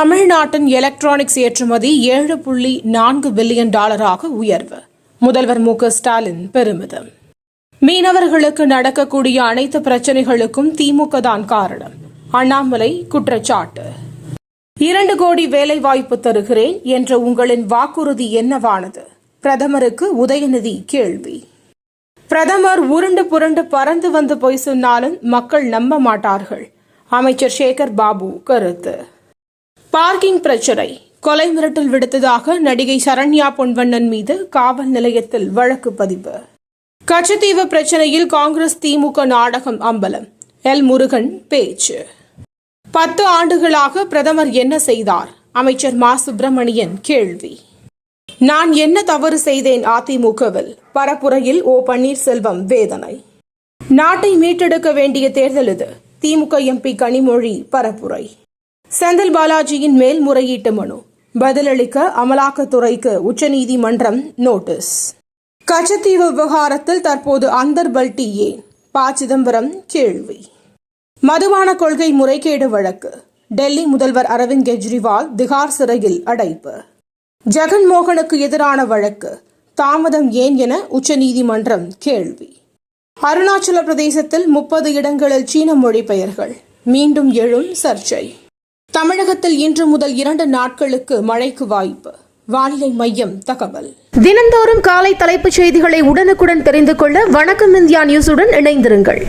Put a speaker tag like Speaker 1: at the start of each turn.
Speaker 1: தமிழ்நாட்டின் எலக்ட்ரானிக்ஸ் ஏற்றுமதி ஏழு புள்ளி நான்கு பில்லியன் டாலராக உயர்வு. முதல்வர் மு ஸ்டாலின் பெருமிதம். மீனவர்களுக்கு நடக்கக்கூடிய அனைத்து பிரச்சனைகளுக்கும் திமுக தான் காரணம். அண்ணாமலை குற்றச்சாட்டு. இரண்டு கோடி வேலைவாய்ப்பு தருகிறேன் என்ற உங்களின் வாக்குறுதி என்னவானது? பிரதமருக்கு உதயநிதி கேள்வி. பிரதமர் உருண்டு புரண்டு பறந்து வந்து பொய் சொன்னாலும் மக்கள் நம்ப மாட்டார்கள். அமைச்சர் சேகர் பாபு கருத்து. பார்க்கிங் பிரச்சனை. கொலை மிரட்டல் விடுத்ததாக நடிகை சரண்யா பொன்வண்ணன் மீது காவல் நிலையத்தில் வழக்கு பதிவு. கச்சத்தீவு பிரச்சனையில் காங்கிரஸ் திமுக நாடகம் அம்பலம். எல் முருகன் பேச்சு. பத்து ஆண்டுகளாக பிரதமர் என்ன செய்தார்? அமைச்சர் மா. சுப்பிரமணியன் கேள்வி. நான் என்ன தவறு செய்தேன் அதிமுகவில்? பரப்புரையில் ஓ. பன்னீர்செல்வம் வேதனை. நாட்டை மீட்டெடுக்க வேண்டிய தேர்தல் இது. திமுக எம்பி கனிமொழி பரப்புரை. செந்தில் பாலாஜியின் மேல்முறையீட்டு மனு. பதிலளிக்க அமலாக்கத்துறைக்கு உச்சநீதிமன்றம் நோட்டீஸ். கச்சத்தீவு விவகாரத்தில் தற்போது அந்தர்பல்டி ஏன்? ப. சிதம்பரம் கேள்வி. மதுபான கொள்கை முறைகேடு வழக்கு. டெல்லி முதல்வர் அரவிந்த் கெஜ்ரிவால் திகார் சிறையில் அடைப்பு. ஜெகன்மோகனுக்கு எதிரான வழக்கு. தாமதம் ஏன் என உச்சநீதிமன்றம் கேள்வி. அருணாச்சல பிரதேசத்தில் முப்பது இடங்களில் சீன மொழிபெயர்கள். மீண்டும் எழும் சர்ச்சை. தமிழகத்தில் இன்று முதல் இரண்டு நாட்களுக்கு மழைக்கு வாய்ப்பு. வானிலை மையம் தகவல்.
Speaker 2: தினந்தோறும் காலை தலைப்புச் செய்திகளை உடனுக்குடன் தெரிந்து கொள்ள வணக்கம் இந்தியா நியூஸுடன் இணைந்திருங்கள்.